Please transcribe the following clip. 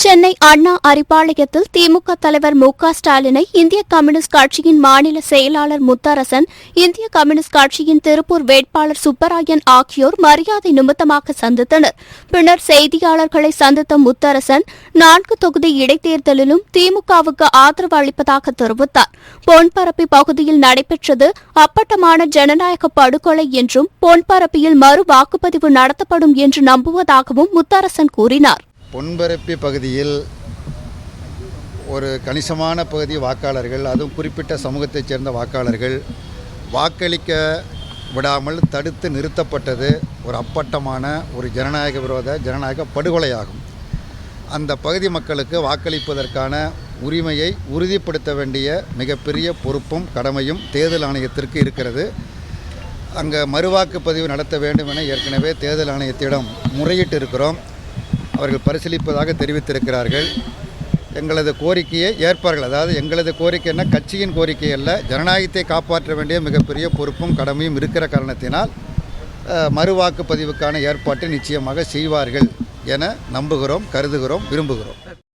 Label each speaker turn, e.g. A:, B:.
A: சென்னை அண்ணா அரிப்பாளையத்தில் திமுக தலைவர் மு ஸ்டாலினை இந்திய கம்யூனிஸ்ட் கட்சியின் மாநில செயலாளர் முத்தரசன் இந்திய கம்யூனிஸ்ட் கட்சியின் திருப்பூர் வேட்பாளர் சுப்பராயன் ஆகியோர் மரியாதை நிமித்தமாக சந்தித்தனர் பின்னர் செய்தியாளர்களை சந்தித்த முத்தரசன் நான்கு தொகுதி இடைத்தேர்தலிலும் திமுகவுக்கு ஆதரவு அளிப்பதாக தெரிவித்தார் பொன்பரப்பி பகுதியில் நடைபெற்றது அப்பட்டமான ஜனநாயக படுகொலை என்றும் பொன்பரப்பியில் மறு வாக்குப்பதிவு நடத்தப்படும் என்று நம்புவதாகவும் முத்தரசன் கூறினார்
B: பொன்பரப்பி பகுதியில் ஒரு கணிசமான பகுதி வாக்காளர்கள் அதுவும் குறிப்பிட்ட சமூகத்தைச் சேர்ந்த வாக்காளர்கள் வாக்களிக்க விடாமல் தடுத்து நிறுத்தப்பட்டது ஒரு அப்பட்டமான ஒரு ஜனநாயக விரோத ஜனநாயக படுகொலையாகும் அந்த பகுதி மக்களுக்கு வாக்களிப்பதற்கான உரிமையை உறுதிப்படுத்த வேண்டிய மிகப்பெரிய பொறுப்பும் கடமையும் தேர்தல் ஆணையத்திற்கு இருக்கிறது அங்கே மறுவாக்குப்பதிவு நடத்த வேண்டும் என ஏற்கனவே தேர்தல் ஆணையத்திடம் முறையிட்டு இருக்கிறோம் அவர்கள் பரிசீலிப்பதாக தெரிவித்திருக்கிறார்கள் எங்களது கோரிக்கையை ஏற்பார்கள் அதாவது எங்களது கோரிக்கைனா கட்சியின் கோரிக்கை அல்ல ஜனநாயகத்தை காப்பாற்ற வேண்டிய மிகப்பெரிய பொறுப்பும் கடமையும் இருக்கிற காரணத்தினால் மறுவாக்குப்பதிவுக்கான ஏற்பாட்டை நிச்சயமாக செய்வார்கள் என நம்புகிறோம் கருதுகிறோம் விரும்புகிறோம்